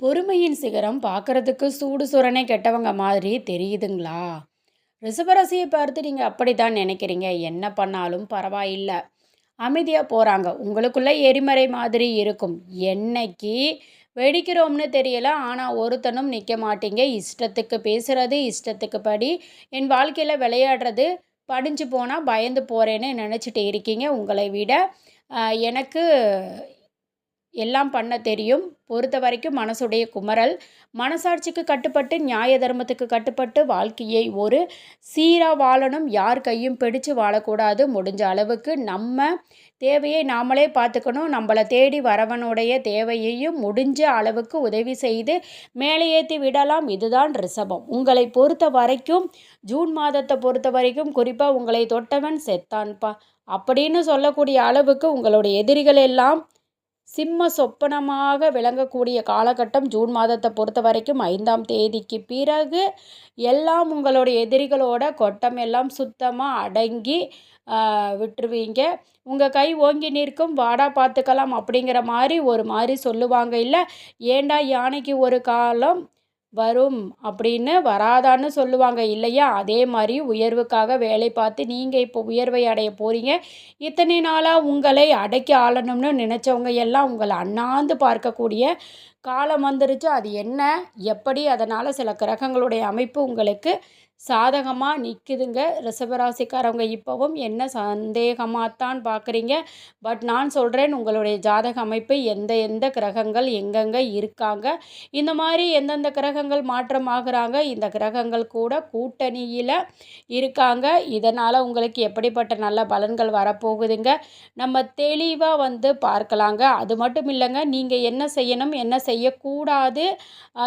பொறுமையின் சிகரம் பார்க்கறதுக்கு சூடு சுரணை கெட்டவங்க மாதிரி தெரியுதுங்களா? ரிஷபராசியை பார்த்து நீங்கள் அப்படி தான் நினைக்கிறீங்க. என்ன பண்ணாலும் பரவாயில்லை. அமைதியாக போகிறாங்க உங்களுக்குள்ள எரிமறை மாதிரி இருக்கும். என்னைக்கு வெடிக்கிறோம்னு தெரியல. ஆனால் ஒருத்தனும் நிற்க மாட்டீங்க. இஷ்டத்துக்கு பேசுகிறது இஷ்டத்துக்கு படி. என் வாழ்க்கையில் விளையாடுறது படிஞ்சு போனால் பயந்து போகிறேன்னு நினச்சிட்டு இருக்கீங்க. உங்களை விட எனக்கு எல்லாம் பண்ண தெரியும். பொறுத்த வரைக்கும் மனசுடைய குமரல். மனசாட்சிக்கு கட்டுப்பட்டு நியாய தர்மத்துக்கு கட்டுப்பட்டு வாழ்க்கையை ஒரு சீராக வாழணும். யார் கையும் பிடிச்சு வாழக்கூடாது. முடிஞ்ச அளவுக்கு நம்ம தேவையை நாமளே பார்த்துக்கணும். நம்மளை தேடி வரவனுடைய தேவையையும் முடிஞ்ச அளவுக்கு உதவி செய்து மேலே ஏற்றி விடலாம். இதுதான் ரிசபம் உங்களை பொறுத்த வரைக்கும் ஜூன் மாதத்தை பொறுத்த வரைக்கும் குறிப்பாக உங்களை தொட்டவன் செத்தான்பா அப்படின்னு சொல்லக்கூடிய அளவுக்கு உங்களுடைய எதிரிகள் எல்லாம் சிம்ம சொப்பனமாக விளங்கக்கூடிய காலகட்டம் ஜூன் மாதத்தை பொறுத்த வரைக்கும் ஐந்தாம் தேதிக்கு பிறகு எல்லாம் உங்களுடைய எதிரிகளோட கொட்டம் எல்லாம் சுத்தமாக அடங்கி விட்டுருவீங்க. உங்கள் கை ஓங்கி நிற்கும் வாடா பார்த்துக்கலாம் அப்படிங்கிற மாதிரி ஒரு மாதிரி சொல்லுவாங்க. இல்லை ஏண்டா யானைக்கு ஒரு காலம் வரும் அப்படின்னு வராதான்னு சொல்லுவாங்க இல்லையா? அதே மாதிரி உயர்வுக்காக வேலை பார்த்து நீங்கள் இப்போ உயர்வை அடைய போகிறீங்க இத்தனை நாளாக உங்களை அடக்கி ஆளணும்னு நினச்சவங்க எல்லாம் உங்களை அண்ணாந்து பார்க்கக்கூடிய காலம் வந்துருச்சு. அது என்ன? எப்படி? அதனால் சில கிரகங்களுடைய அமைப்பு உங்களுக்கு சாதகமாக நிற்குதுங்க ரிஷபராசிக்காரவங்க இப்போவும் என்ன சந்தேகமாகத்தான் பார்க்குறீங்க பட் நான் சொல்கிறேன் உங்களுடைய ஜாதக அமைப்பு எந்த எந்த கிரகங்கள் எங்கெங்கே இருக்காங்க. இந்த மாதிரி எந்தெந்த கிரகங்கள் மாற்றமாகறாங்க. இந்த கிரகங்கள் கூட கூட்டணியில் இருக்காங்க. இதனால் உங்களுக்கு எப்படிப்பட்ட நல்ல பலன்கள் வரப்போகுதுங்க. நம்ம தெளிவாக வந்து பார்க்கலாங்க. அது மட்டும் இல்லைங்க நீங்கள் என்ன செய்யணும் என்ன செய்யக்கூடாது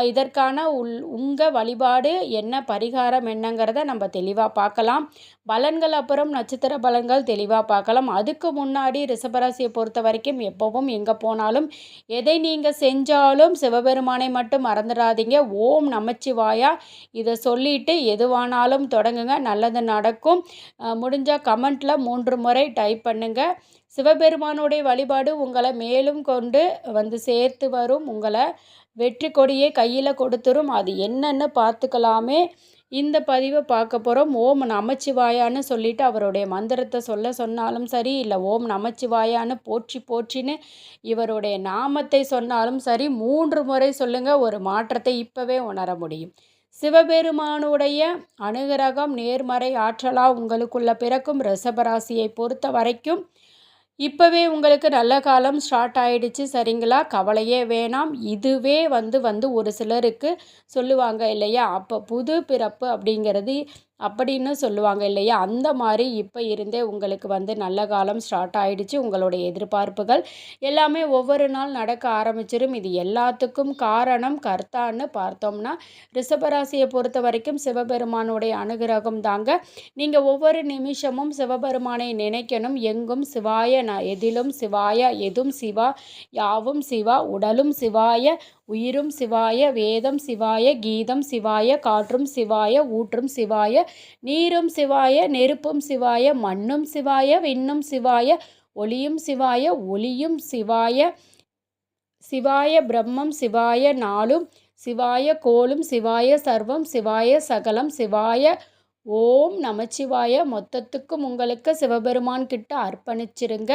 இதற்கான உள் உங்கள் வழிபாடு என்ன பரிகாரம் என்ன என்னங்கிறத நம்ம தெளிவாக பார்க்கலாம். பலன்கள் அப்புறம் நட்சத்திர பலன்கள் தெளிவாக பார்க்கலாம். அதுக்கு முன்னாடி ரிஷபராசியை பொறுத்த வரைக்கும் எப்பவும் எங்கே போனாலும் எதை நீங்கள் செஞ்சாலும் சிவபெருமானை மட்டும் மறந்துடாதீங்க. ஓம் நமச்சிவாயா. இதை சொல்லிட்டு எதுவானாலும் தொடங்குங்க. நல்லது நடக்கும். முடிஞ்சால் கமெண்ட்டில் மூன்று முறை டைப் பண்ணுங்கள் சிவபெருமானுடைய வழிபாடு உங்களை மேலும் கொண்டு வந்து சேர்த்து வரும். உங்களை வெற்றி கொடியை கையில் கொடுத்துரும். அது என்னென்னு பார்த்துக்கலாமே. இந்த பதிவை பார்க்க போகிறோம் ஓம் நமச்சிவாயான்னு சொல்லிட்டு அவருடைய மந்திரத்தை சொல்ல சொன்னாலும் சரி இல்லை ஓம் நமச்சிவாயான்னு போற்றி போற்றின்னு இவருடைய நாமத்தை சொன்னாலும் சரி மூன்று முறை சொல்லுங்கள் ஒரு மாற்றத்தை இப்போவே உணர முடியும். சிவபெருமானுடைய அனுகிரகம் நேர்மறை ஆற்றலாக உங்களுக்குள்ள பிறக்கும். ரிஷபராசியை பொறுத்த வரைக்கும் இப்போவே உங்களுக்கு நல்ல காலம் ஸ்டார்ட் ஆகிடுச்சு சரிங்களா? கவலையே வேணாம். இதுவே வந்து வந்து ஒரு சிலருக்கு சொல்லுவாங்க இல்லையா? அப்போ புது பிறப்பு அப்படிங்கிறது அப்படின்னு சொல்லுவாங்க இல்லையா? அந்த மாதிரி இப்போ இருந்தே உங்களுக்கு வந்து நல்ல காலம் ஸ்டார்ட் ஆகிடுச்சு உங்களுடைய எதிர்பார்ப்புகள் எல்லாமே ஒவ்வொரு நாள் நடக்க ஆரம்பிச்சிடும் இது எல்லாத்துக்கும் காரணம் கர்த்தான்னு பார்த்தோம்னா ரிஷபராசியை பொறுத்த வரைக்கும் சிவபெருமானுடைய அனுகிரகம் தாங்க. நீங்கள் ஒவ்வொரு நிமிஷமும் சிவபெருமானை நினைக்கணும். எங்கும் சிவாய ந எதிலும் சிவாய எதும் சிவா யாவும் சிவா உடலும் சிவாய உயிரும் சிவாய வேதம் சிவாய கீதம் சிவாய காற்றும் சிவாய ஊற்றும் சிவாய நீரும் சிவாய நெருப்பும் சிவாய மண்ணும் சிவாய விண்ணும் சிவாய ஒளியும் சிவாய ஒளியும் சிவாய சிவாய பிரம்மம் சிவாய நாளும் சிவாய கோலும் சிவாய சர்வம் சிவாய சகலம் சிவாய ஓம் நமச்சிவாய. மொத்தத்துக்கும் உங்களுக்கு சிவபெருமான் கிட்ட அர்ப்பணிச்சிருங்க.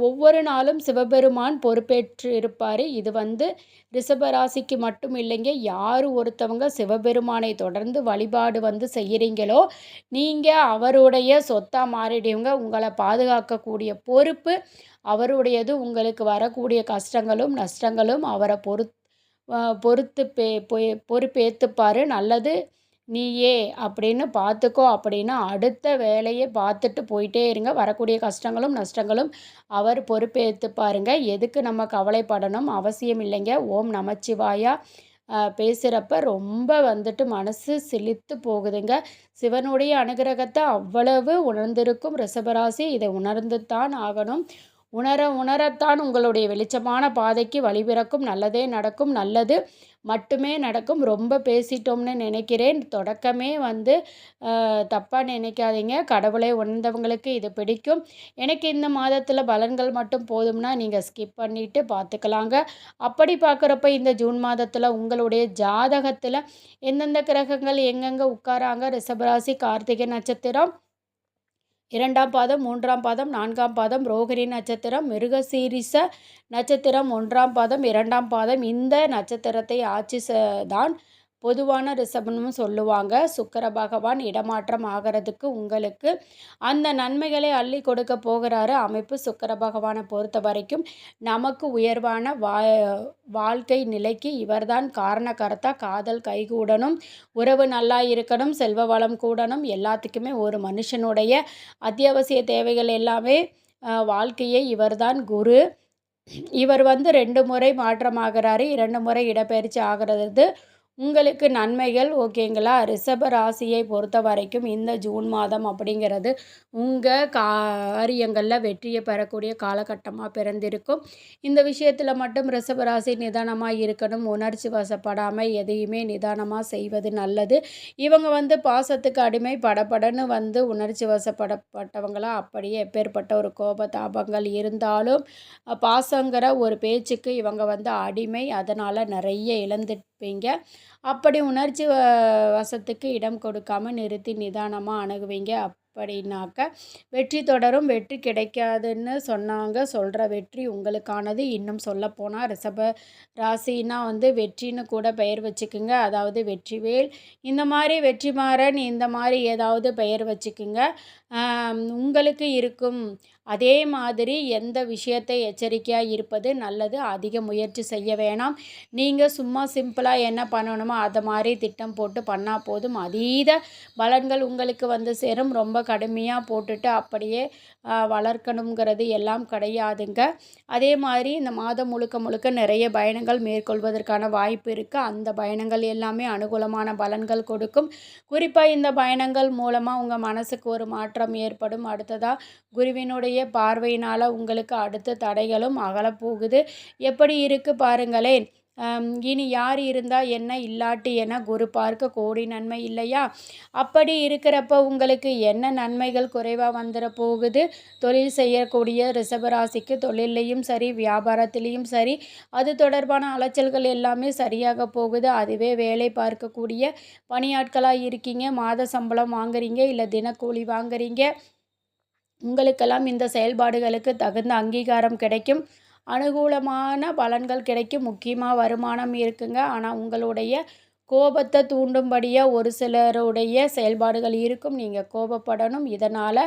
ஒவ்வொரு நாளும் சிவபெருமான் பொறுப்பேற்று இருப்பார். இது வந்து ரிஷபராசிக்கு மட்டும் இல்லைங்க. யார் ஒருத்தவங்க சிவபெருமானை தொடர்ந்து வழிபாடு வந்து செய்கிறீங்களோ நீங்கள் அவருடைய சொத்தாக மாறிடுவீங்க. உங்களை பாதுகாக்கக்கூடிய பொறுப்பு அவருடையது. உங்களுக்கு வரக்கூடிய கஷ்டங்களும் நஷ்டங்களும் அவரை பொறுத் பொறுத்து பே பொ- பொறுப்பேற்றுப்பார் நல்லது நீயே அப்படின்னு பார்த்துக்கோ அப்படின்னா அடுத்த வேலையை பார்த்துட்டு போயிட்டே இருங்க. வரக்கூடிய கஷ்டங்களும் நஷ்டங்களும் அவர் பொறுப்பேற்று பாருங்க. எதுக்கு நம்ம கவலைப்படணும் அவசியம் இல்லைங்க. ஓம் நமச்சிவாயா. பேசுகிறப்ப ரொம்ப வந்துட்டு மனசு சிலித்து போகுதுங்க. சிவனுடைய அனுகிரகத்தை அவ்வளவு உணர்ந்திருக்கும் ரிஷபராசி. இதை உணர்ந்து தான் ஆகணும். உணர உணரத்தான் உங்களுடைய வெளிச்சமான பாதைக்கு வழிபிறக்கும் நல்லதே நடக்கும் நல்லது மட்டுமே நடக்கும். ரொம்ப பேசிட்டோம்னு நினைக்கிறேன். தொடக்கமே வந்து தப்பாக நினைக்காதீங்க. கடவுளை உணர்ந்தவங்களுக்கு இது பிடிக்கும். எனக்கு இந்த மாதத்தில் பலன்கள் மட்டும் போதும்னா நீங்கள் ஸ்கிப் பண்ணிவிட்டு பார்த்துக்கலாங்க அப்படி பார்க்குறப்ப இந்த ஜூன் மாதத்தில் உங்களுடைய ஜாதகத்தில் எந்தெந்த கிரகங்கள் எங்கெங்கே உட்காராங்க? ரிஷபராசி கார்த்திகை நட்சத்திரம் இரண்டாம் பாதம் மூன்றாம் பாதம் நான்காம் பாதம் ரோகிணி நட்சத்திரம் மிருகசீரிச நட்சத்திரம் ஒன்றாம் பாதம் இரண்டாம் பாதம். இந்த நட்சத்திரத்தை ஆட்சி தான் பொதுவான ரிசபனும் சொல்லுவாங்க. சுக்கர பகவான் இடமாற்றம் ஆகிறதுக்கு உங்களுக்கு அந்த நன்மைகளை அள்ளி கொடுக்க போகிறாரு அமைப்பு சுக்கர பகவானை பொறுத்த வரைக்கும். நமக்கு உயர்வான வா வாழ்க்கை நிலைக்கு இவர்தான் காரணக்கர்த்தா காதல் கைகூடணும் உறவு நல்லா இருக்கணும் செல்வ வளம் கூடணும் எல்லாத்துக்குமே ஒரு மனுஷனுடைய அத்தியாவசிய தேவைகள் எல்லாமே வாழ்க்கையை இவர்தான் குரு. இவர் வந்து ரெண்டு முறை மாற்றமாகிறாரு இரண்டு முறை இடப்பெயர்ச்சி ஆகிறது உங்களுக்கு நன்மைகள் ஓகேங்களா ரிஷப ராசியை பொறுத்த வரைக்கும் இந்த ஜூன் மாதம் அப்படிங்கிறது உங்கள் காரியங்களில் வெற்றியை பெறக்கூடிய காலகட்டமாக பிறந்திருக்கும். இந்த விஷயத்தில் மட்டும் ரிஷப ராசி நிதானமாக இருக்கணும். உணர்ச்சி வசப்படாமல் எதையுமே நிதானமாக செய்வது நல்லது. இவங்க வந்து பாசத்துக்கு அடிமை படப்படன்னு வந்து உணர்ச்சி வசப்படப்பட்டவங்களா. அப்படியே எப்பேற்பட்ட ஒரு கோப தாபங்கள் இருந்தாலும் பாசங்கிற ஒரு பேச்சுக்கு இவங்க வந்து அடிமை. அதனால் நிறைய இழந்துப்பீங்க அப்படி உணர்ச்சி வசத்துக்கு இடம் கொடுக்காம நிறுத்தி நிதானமாக அணுகுவீங்க. அப்படின்னாக்க வெற்றி தொடரும் வெற்றி கிடைக்காதுன்னு சொன்னாங்க. சொல்கிற வெற்றி உங்களுக்கானது. இன்னும் சொல்லப்போனால் ரிஷப ராசின்னா வந்து வெற்றின்னு கூட பெயர் வச்சுக்குங்க. அதாவது வெற்றிவேல். இந்த மாதிரி வெற்றிமாறன் இந்த மாதிரி ஏதாவது பெயர் வச்சுக்குங்க. உங்களுக்கு இருக்கும் அதே மாதிரி எந்த விஷயத்தை எச்சரிக்கையாக இருப்பது நல்லது? அதிக முயற்சி செய்ய வேணாம். நீங்கள் சும்மா சிம்பிளாக என்ன பண்ணணுமோ அதை மாதிரி திட்டம் போட்டு பண்ணால் போதும். அதீத பலன்கள் உங்களுக்கு வந்து சேரும். ரொம்ப கடுமையாக போட்டுட்டு அப்படியே வளர்க்கணுங்கிறது எல்லாம் கிடையாதுங்க. அதே மாதிரி இந்த மாதம் முழுக்க முழுக்க நிறைய பயணங்கள் மேற்கொள்வதற்கான வாய்ப்பு இருக்குது அந்த பயணங்கள் எல்லாமே அனுகூலமான பலன்கள் கொடுக்கும். குறிப்பாக இந்த பயணங்கள் மூலமாக உங்கள் மனசுக்கு ஒரு மாற்றம் ஏற்படும். அடுத்ததாக குருவினுடைய பார்வையினால் உங்களுக்கு அடுத்த தடைகளும் அகலப்போகுது. எப்படி இருக்குது பாருங்களேன். இனி யார் இருந்தால் என்ன இல்லாட்டி என குரு பார்க்க கோடி நன்மை இல்லையா? அப்படி இருக்கிறப்ப உங்களுக்கு என்ன நன்மைகள் குறைவாக வந்துட போகுது? தொழில் செய்யக்கூடிய ரிஷபராசிக்கு தொழிலையும் சரி வியாபாரத்திலையும் சரி அது தொடர்பான அலைச்சல்கள் எல்லாமே சரியாக போகுது. அதுவே வேலை பார்க்கக்கூடிய பணியாட்களாக இருக்கீங்க. மாத சம்பளம் வாங்குறீங்க இல்லை தினக்கூலி வாங்குறீங்க. உங்களுக்கெல்லாம் இந்த செயல்பாடுகளுக்கு தகுந்த அங்கீகாரம் கிடைக்கும். அனுகூலமான பலன்கள் கிடைக்கும். முக்கியமாக வருமானம் இருக்குங்க. ஆனால் உங்களுடைய கோபத்தை தூண்டும்படியாக ஒரு சிலருடைய செயல்பாடுகள் இருக்கும். நீங்கள் கோபப்படணும். இதனால்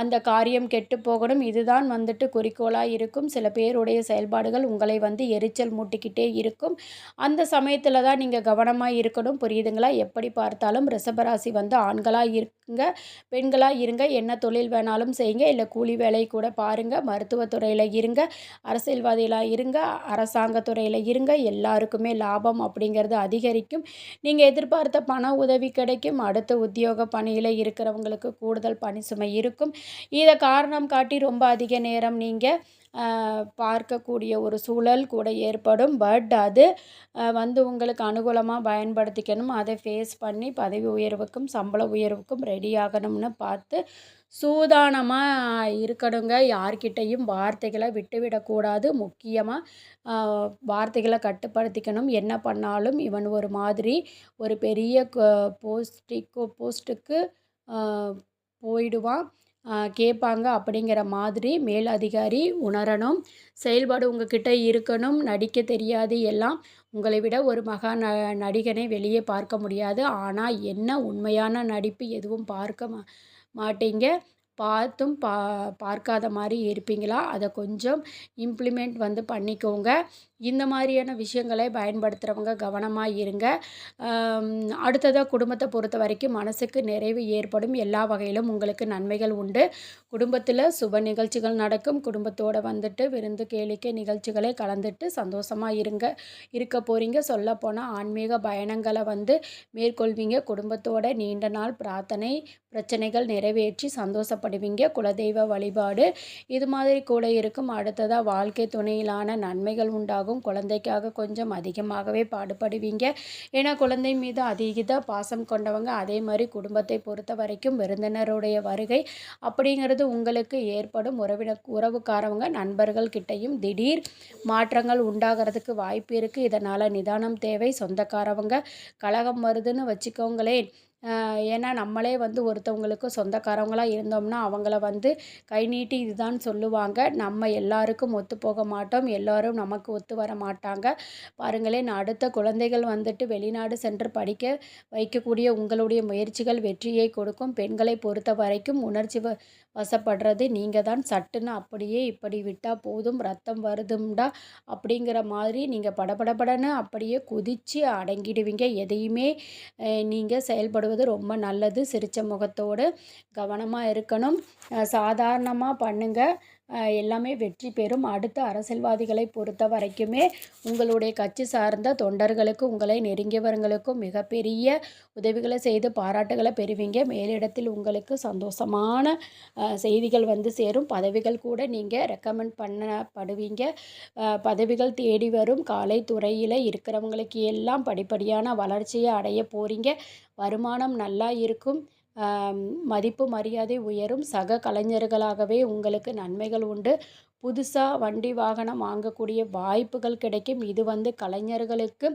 அந்த காரியம் கெட்டு போகணும். இதுதான் வந்துட்டு குறிக்கோளாக இருக்கும். சில பேருடைய செயல்பாடுகள் உங்களை வந்து எரிச்சல் மூட்டிக்கிட்டே இருக்கும். அந்த சமயத்தில் தான் நீங்கள் கவனமாக இருக்கணும். புரியுதுங்களா? எப்படி பார்த்தாலும் ரிஷபராசி வந்து ஆண்களாக இருங்க பெண்களாக இருங்க. என்ன தொழில் வேணாலும் செய்யுங்க. இல்லை கூலி வேலை கூட பாருங்கள் மருத்துவத்துறையில் இருங்க. அரசியல்வாதிகளாக இருங்க. அரசாங்கத்துறையில் இருங்க. எல்லாருக்குமே லாபம் அப்படிங்கிறது அதிகரிக்கும். நீங்கள் எதிர்பார்த்த பண உதவி கிடைக்கும். அடுத்த உத்தியோக பணியில் இருக்கிறவங்களுக்கு கூடுதல் பணி சுமை இருக்கும். இதை காரணம் காட்டி ரொம்ப அதிக நேரம் நீங்கள் பார்க்கக்கூடிய ஒரு சூழல் கூட ஏற்படும். பட் அது வந்து உங்களுக்கு அனுகூலமாக பயன்படுத்திக்கணும். அதை ஃபேஸ் பண்ணி பதவி உயர்வுக்கும் சம்பள உயர்வுக்கும் ரெடி ஆகணும்னு பார்த்து சூதானமாக இருக்கணுங்க. யார்கிட்டையும் வார்த்தைகளை விட்டுவிடக்கூடாது. முக்கியமாக வார்த்தைகளை கட்டுப்படுத்திக்கணும். என்ன பண்ணாலும் இவன் ஒரு மாதிரி ஒரு பெரிய போஸ்டிக்கு போஸ்ட்டுக்கு போயிடுவான். கேட்பாங்க. அப்படிங்கிற மாதிரி மேல் அதிகாரி உணரணும். செயல்பாடு உங்ககிட்ட இருக்கணும். நடிக்க தெரியாது எல்லாம். உங்களை விட ஒரு மகா ந நடிகனை வெளியே பார்க்க முடியாது. ஆனால் என்ன உண்மையான நடிப்பு எதுவும் பார்க்க மாட்டீங்க. பார்த்தும் பா பார்க்காத மாதிரி இருப்பீங்களா? அதை கொஞ்சம் இம்ப்ளிமெண்ட் வந்து பண்ணிக்கோங்க. இந்த மாதிரியான விஷயங்களை பயன்படுத்துகிறவங்க கவனமாக இருங்க. அடுத்ததாக குடும்பத்தை பொறுத்த வரைக்கும் மனசுக்கு நிறைவு ஏற்படும். எல்லா வகையிலும் உங்களுக்கு நன்மைகள் உண்டு. குடும்பத்தில் சுப நிகழ்ச்சிகள் நடக்கும். குடும்பத்தோடு வந்துட்டு விருந்து கேளிக்கை நிகழ்ச்சிகளை கலந்துட்டு சந்தோஷமாக இருங்க இருக்க போகிறீங்க சொல்லப்போனால் ஆன்மீக பயணங்களை வந்து மேற்கொள்வீங்க. குடும்பத்தோட நீண்ட நாள் பிரார்த்தனை பிரச்சனைகள் நிறைவேற்றி சந்தோஷப்படுவீங்க. குலதெய்வ வழிபாடு இது மாதிரி கூட இருக்கும். அடுத்ததாக வாழ்க்கை துணையிலான நன்மைகள் உண்டாகும். குழந்தைக்காக கொஞ்சம் அதிகமாகவே பாடுபடுவீங்க. ஏன்னா குழந்தை மீது அதிக பாசம் கொண்டவங்க. அதே மாதிரி குடும்பத்தை பொறுத்த வரைக்கும் விருந்தினருடைய வருகை அப்படிங்கிறது உங்களுக்கு ஏற்படும் உறவின உறவுக்காரவங்க நண்பர்கள் கிட்டையும் திடீர் மாற்றங்கள் உண்டாகிறதுக்கு வாய்ப்பு இருக்குது இதனால் நிதானம் தேவை. சொந்தக்காரவங்க கலகம் வருதுன்னு வச்சுக்கோங்களேன். ஏன்னா நம்மளே வந்து ஒருத்தவங்களுக்கு சொந்தக்காரவங்களாக இருந்தோம்னா அவங்கள வந்து கை நீட்டி இதுதான் சொல்லுவாங்க. நம்ம எல்லாருக்கும் ஒத்து போக மாட்டோம். எல்லோரும் நமக்கு ஒத்து வர மாட்டாங்க. பாருங்களேன் அடுத்த குழந்தைகள் வந்துட்டு வெளிநாடு சென்று படிக்க வைக்கக்கூடிய உங்களுடைய முயற்சிகள் வெற்றியை கொடுக்கும். பெண்களை பொறுத்த வரைக்கும் உணர்ச்சி வ வசப்படுறது நீங்கள் தான் சட்டுன்னு அப்படியே இப்படி விட்டால் போதும் ரத்தம் வருதும்டா அப்படிங்கிற மாதிரி நீங்கள் படபடபடன்னு அப்படியே குதித்து அடங்கிடுவீங்க. எதையுமே நீங்கள் செயல்படுவது ரொம்ப நல்லது. சிரித்த முகத்தோடு கவனமாக இருக்கணும். சாதாரணமாக பண்ணுங்கள் எல்லாமே வெற்றி பெறும். அடுத்த அரசியல்வாதிகளை பொறுத்த வரைக்குமே உங்களுடைய கட்சி சார்ந்த தொண்டர்களுக்கு உங்களை நெருங்கியவர்களுக்கும் மிகப்பெரிய உதவிகளை செய்து பாராட்டுகளை பெறுவீங்க. மேலிடத்தில் உங்களுக்கு சந்தோஷமான செய்திகள் வந்து சேரும். பதவிகள் கூட நீங்கள் ரெக்கமெண்ட் பண்ணப்படுவீங்க. பதவிகள் தேடி வரும். காலைத்துறையில் இருக்கிறவங்களுக்கு எல்லாம் படிப்படியான வளர்ச்சியை அடைய போகிறீங்க வருமானம் நல்லா இருக்கும். மதிப்பு மரியாதை உயரும். சக கலைஞர்களாகவே உங்களுக்கு நன்மைகள் உண்டு. புதுசாக வண்டி வாகனம் வாங்கக்கூடிய வாய்ப்புகள் கிடைக்கும். இது வந்து கலைஞர்களுக்கு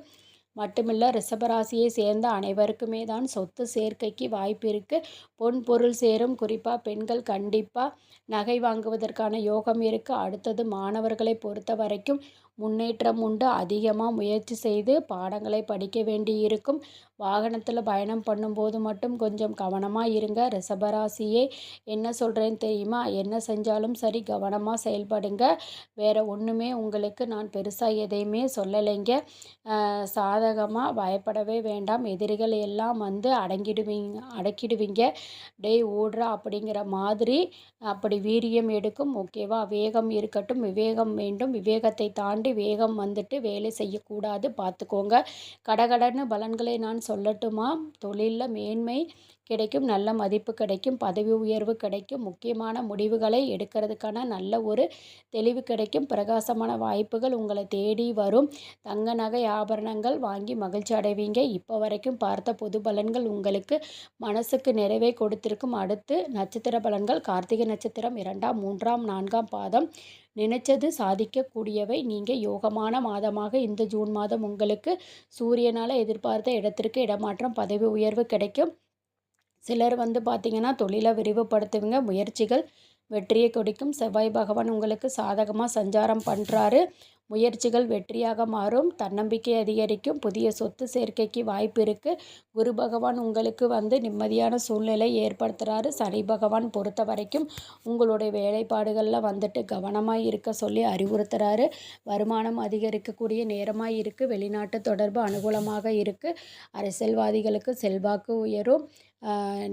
மட்டுமில்ல ரிஷபராசியை சேர்ந்த அனைவருக்குமே தான் சொத்து சேர்க்கைக்கு வாய்ப்பு இருக்குது பொன் பொருள் சேரும். குறிப்பாக பெண்கள் கண்டிப்பாக நகை வாங்குவதற்கான யோகம் இருக்குது அடுத்தது மாணவர்களை பொறுத்த வரைக்கும் முன்னேற்றம் உண்டு. அதிகமாக முயற்சி செய்து பாடங்களை படிக்க வேண்டி இருக்கும் வாகனத்தில் பயணம் பண்ணும்போது மட்டும் கொஞ்சம் கவனமாக இருங்க. ரிஷபராசியே என்ன சொல்கிறேன்னு தெரியுமா? என்ன செஞ்சாலும் சரி கவனமாக செயல்படுங்க. வேறு ஒன்றுமே உங்களுக்கு நான் பெருசாக எதையுமே சொல்லலைங்க. சாதகமாக பயப்படவே வேண்டாம். எதிரிகள் எல்லாம் வந்து அடங்கிடுவீங்க அடக்கிடுவீங்க. டேய் ஓடுறா அப்படிங்கிற மாதிரி அப்படி வீரியம் எடுக்கும். ஓகேவா? வேகம் இருக்கட்டும். விவேகம் வேண்டும். விவேகத்தை தாண்டி வேகம் வந்துட்டு வேலை செய்யக்கூடாது. பார்த்துக்கோங்க. கடகடன்னு பலன்களை நான் சொல்லட்டுமா? தொழிலில் மேன்மை கிடைக்கும் நல்ல மதிப்பு கிடைக்கும் பதவி உயர்வு கிடைக்கும் முக்கியமான முடிவுகளை எடுக்கிறதுக்கான நல்ல ஒரு தெளிவு கிடைக்கும் பிரகாசமான வாய்ப்புகள் உங்களை தேடி வரும். தங்க நகை ஆபரணங்கள் வாங்கி மகிழ்ச்சி அடைவீங்க. இப்போ வரைக்கும் பார்த்த பொது பலன்கள் உங்களுக்கு மனசுக்கு நிறைவே கொடுத்திருக்கும். அடுத்து நட்சத்திர பலன்கள் கார்த்திகை நட்சத்திரம் இரண்டாம் மூன்றாம் நான்காம் பாதம். நினைச்சது சாதிக்கக்கூடியவை. நீங்கள் யோகமான மாதமாக இந்த ஜூன் மாதம் உங்களுக்கு சூரியனால் எதிர்பார்த்த இடத்திற்கு இடமாற்றம் பதவி உயர்வு கிடைக்கும். சிலர் வந்து பார்த்திங்கன்னா தொழிலை விரிவுபடுத்துவீங்க. முயற்சிகள் வெற்றியை கொடுக்கும். செவ்வாய் பகவான் உங்களுக்கு சாதகமாக சஞ்சாரம் பண்ணுறாரு முயற்சிகள் வெற்றியாக மாறும். தன்னம்பிக்கை அதிகரிக்கும். புதிய சொத்து சேர்க்கைக்கு வாய்ப்பு இருக்குது குரு பகவான் உங்களுக்கு வந்து நிம்மதியான சூழ்நிலை ஏற்படுத்துகிறாரு சனி பகவான் பொறுத்த வரைக்கும் உங்களுடைய வேலைப்பாடுகளில் வந்துட்டு கவனமாக இருக்க சொல்லி அறிவுறுத்துகிறாரு வருமானம் அதிகரிக்கக்கூடிய நேரமாக இருக்குது வெளிநாட்டு தொடர்பு அனுகூலமாக இருக்குது அரசியல்வாதிகளுக்கு செல்வாக்கு உயரும்.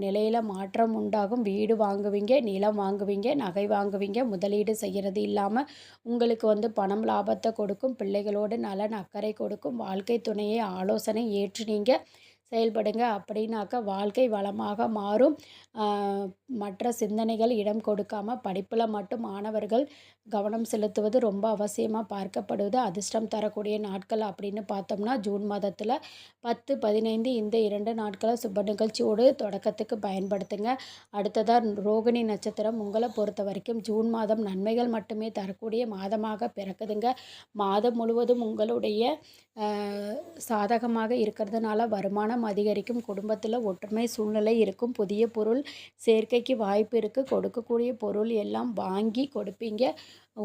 நிலையில் மாற்றம் உண்டாகும். வீடு வாங்குவீங்க நிலம் வாங்குவீங்க நகை வாங்குவீங்க முதலீடு செய்கிறது இல்லாமல் உங்களுக்கு வந்து பணம் லாபத்தை கொடுக்கும் பிள்ளைகளோடு நலன் அக்கறை கொடுக்கும் வாழ்க்கை துணையை ஆலோசனை ஏற்று நீங்கள் செயல்படுங்க அப்படின்னாக்கா வாழ்க்கை வளமாக மாறும். மற்ற சிந்தனைகள் இடம் கொடுக்காம படிப்பில் மட்டும் மாணவர்கள் கவனம் செலுத்துவது ரொம்ப அவசியமாக பார்க்கப்படுவது. அதிர்ஷ்டம் தரக்கூடிய நாட்கள் அப்படின்னு பார்த்தோம்னா ஜூன் மாதத்தில் பத்து பதினைந்து இந்த இரண்டு நாட்களை சுப நிகழ்ச்சியோடு தொடக்கத்துக்கு பயன்படுத்துங்க. அடுத்ததாக ரோகிணி நட்சத்திரம். உங்களை பொறுத்த வரைக்கும் ஜூன் மாதம் நன்மைகள் மட்டுமே தரக்கூடிய மாதமாக பிறக்குதுங்க. மாதம் முழுவதும் உங்களுடைய சாதகமாக இருக்கிறதுனால வருமானம் அதிகரிக்கும் குடும்பத்தில் ஒற்றுமை சூழ்நிலை இருக்கும். புதிய பொருள் சேர்க்கைக்கு வாய்ப்பு இருக்குது கொடுக்கக்கூடிய பொருள் எல்லாம் வாங்கி கொடுப்பீங்க.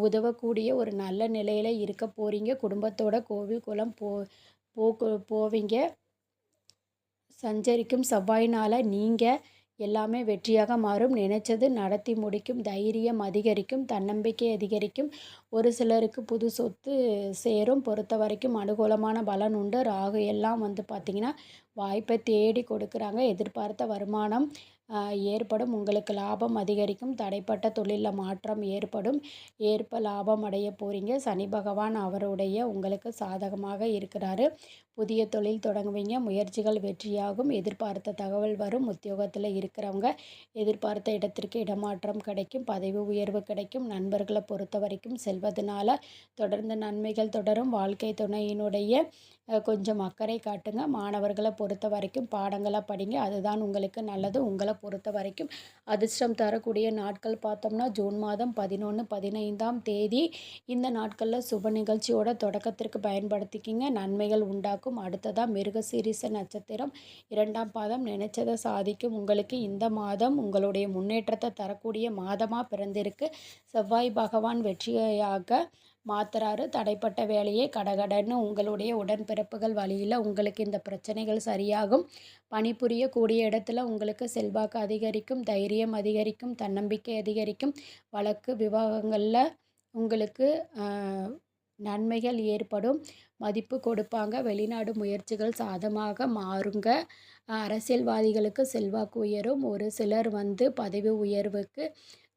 உதவக்கூடிய ஒரு நல்ல நிலையில் இருக்க போகிறீங்க குடும்பத்தோட கோவில் குளம் போ போக்கு போவீங்க. சஞ்சரிக்கும் செவ்வாயினால் நீங்கள் எல்லாமே வெற்றியாக மாறும். நினைச்சது நடத்தி முடிக்கும். தைரியம் அதிகரிக்கும். தன்னம்பிக்கை அதிகரிக்கும். ஒரு சிலருக்கு புது சொத்து சேரும். பொறுத்த வரைக்கும் அனுகூலமான பலன் உண்டு. ராகு எல்லாம் வந்து பார்த்திங்கன்னா வாய்ப்பை தேடி கொடுக்குறாங்க. எதிர்பார்த்த வருமானம் ஏற்படும். உங்களுக்கு லாபம் அதிகரிக்கும். தடைப்பட்ட தொழிலில் மாற்றம் ஏற்படும். ஏற்ப லாபம் அடைய போகிறீங்க சனி பகவான் அவருடைய உங்களுக்கு சாதகமாக இருக்கிறாரு. புதிய தொழில் தொடங்குவீங்க. முயற்சிகள் வெற்றியாகும். எதிர்பார்த்த தகவல் வரும். உத்தியோகத்தில் இருக்கிறவங்க எதிர்பார்த்த இடத்திற்கு இடமாற்றம் கிடைக்கும். பதவி உயர்வு கிடைக்கும். நண்பர்களை பொறுத்த வரைக்கும் செல்வதனால தொடர்ந்து நன்மைகள் தொடரும். வாழ்க்கை துணையினுடைய கொஞ்சம் அக்கறை காட்டுங்க. மாணவர்களை பொறுத்த வரைக்கும் பாடங்களை படிங்க. அதுதான் உங்களுக்கு நல்லது. உங்களை பொறுத்த வரைக்கும் அதிர்ஷ்டம் தரக்கூடிய நாட்கள் பார்த்தோம்னா ஜூன் மாதம் பதினொன்று பதினைந்தாம் தேதி இந்த நாட்களில் சுப நிகழ்ச்சியோட தொடக்கத்திற்கு பயன்படுத்திக்கிங்க. நன்மைகள் உண்டாக்கும். அடுத்ததாக மிருகசீரிச நட்சத்திரம். இரண்டாம் பாதம் நினைச்சதை சாதிக்கும். உங்களுக்கு இந்த மாதம் உங்களுடைய முன்னேற்றத்தை தரக்கூடிய மாதமாக பிறந்திருக்கு. செவ்வாய் பகவான் வெற்றியாக மாத்துறாரு தடைப்பட்ட வேலையை கடகடன்னு உங்களுடைய உடன்பிறப்புகள் வழியில் உங்களுக்கு இந்த பிரச்சனைகள் சரியாகும். பணிபுரியக்கூடிய இடத்துல உங்களுக்கு செல்வாக்கு அதிகரிக்கும் தைரியம் அதிகரிக்கும் தன்னம்பிக்கை அதிகரிக்கும். வழக்கு விவாகங்களில் உங்களுக்கு நன்மைகள் ஏற்படும். மதிப்பு கொடுப்பாங்க. வெளிநாடு முயற்சிகள் சாதமாக மாறுங்க. அரசியல்வாதிகளுக்கு செல்வாக்கு உயரும். ஒரு சிலர் வந்து பதவி உயர்வுக்கு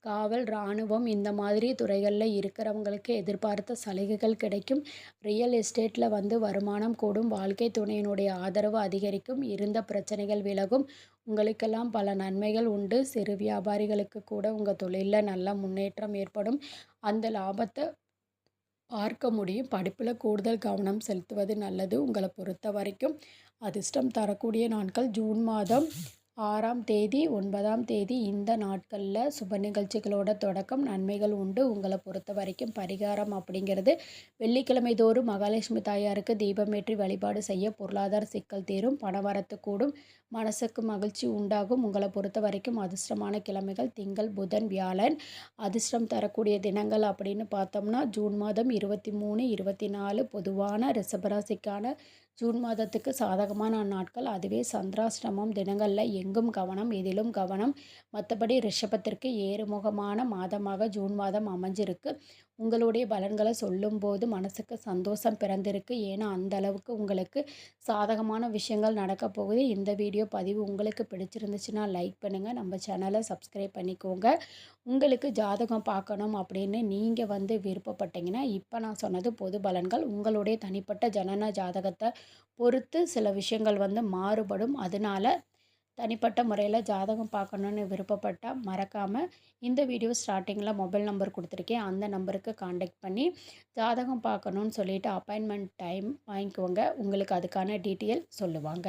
காவல் இராணுவம் இந்த மாதிரி துறைகளில் இருக்கிறவங்களுக்கு எதிர்பார்த்த சலுகைகள் கிடைக்கும். ரியல் எஸ்டேட்டில் வந்து வருமானம் கூடும் வாழ்க்கை துணையினுடைய ஆதரவு அதிகரிக்கும் இருந்த பிரச்சனைகள் விலகும். உங்களுக்கெல்லாம் பல நன்மைகள் உண்டு. சிறு வியாபாரிகளுக்கு கூட உங்கள் தொழிலில் நல்ல முன்னேற்றம் ஏற்படும். அந்த லாபத்தை பார்க்க முடியும். படிப்பில் கூடுதல் கவனம் செலுத்துவது நல்லது. உங்களை பொறுத்த வரைக்கும் அதிர்ஷ்டம் தரக்கூடிய நாட்கள் ஜூன் மாதம். ஆறாம் தேதி ஒன்பதாம் தேதி இந்த நாட்களில் சுப நிகழ்ச்சிகளோட தொடக்கம் நன்மைகள் உண்டு. உங்களை பொறுத்த வரைக்கும் பரிகாரம் அப்படிங்கிறது வெள்ளிக்கிழமை தோறும் மகாலட்சுமி தாயாருக்கு தீபமேற்றி வழிபாடு செய்ய பொருளாதார சிக்கல் தீரும் பணவரத்து கூடும் மனசுக்கு மகிழ்ச்சி உண்டாகும். உங்களை பொறுத்த வரைக்கும் அதிர்ஷ்டமான கிழமைகள் திங்கள் புதன் வியாழன். அதிர்ஷ்டம் தரக்கூடிய தினங்கள் அப்படின்னு பார்த்தோம்னா ஜூன் மாதம் இருபத்தி மூணு இருபத்தி நாலு பொதுவான ரிசபராசிக்கான ஜூன் மாதத்துக்கு சாதகமான நாட்கள். அதுவே சந்திராஷ்டமம் தினங்களில் எங்கும் கவனம் எதிலும் கவனம். மற்றபடி ரிஷபத்திற்கு ஏறுமுகமான மாதமாக ஜூன் மாதம் அமைஞ்சிருக்கு. உங்களுடைய பலன்களை சொல்லும்போது மனசுக்கு சந்தோஷம் பிறந்திருக்கு. ஏன்னா அந்த அளவுக்கு உங்களுக்கு சாதகமான விஷயங்கள் நடக்க போகுது. இந்த வீடியோ பதிவு உங்களுக்கு பிடிச்சிருந்துச்சுன்னா லைக் பண்ணுங்கள் நம்ம சேனலை சப்ஸ்கிரைப் பண்ணிக்கோங்க. உங்களுக்கு ஜாதகம் பார்க்கணும் அப்படின்னு நீங்கள் வந்து விருப்பப்பட்டீங்கன்னா இப்போ நான் சொன்னது பொது பலன்கள். உங்களுடைய தனிப்பட்ட ஜனன ஜாதகத்தை பொறுத்து சில விஷயங்கள் வந்து மாறுபடும். அதனால் தனிப்பட்ட முறையில் ஜாதகம் பார்க்கணுன்னு விருப்பப்பட்டால் மறக்காமல் இந்த வீடியோ ஸ்டார்டிங்கில் மொபைல் நம்பர் கொடுத்துருக்கேன். அந்த நம்பருக்கு காண்டாக்ட் பண்ணி ஜாதகம் பார்க்கணுன்னு சொல்லிவிட்டு அப்பாயின்மெண்ட் டைம் வாங்கிக்கோங்க. உங்களுக்கு அதுக்கான டீட்டெயில் சொல்லுவாங்க.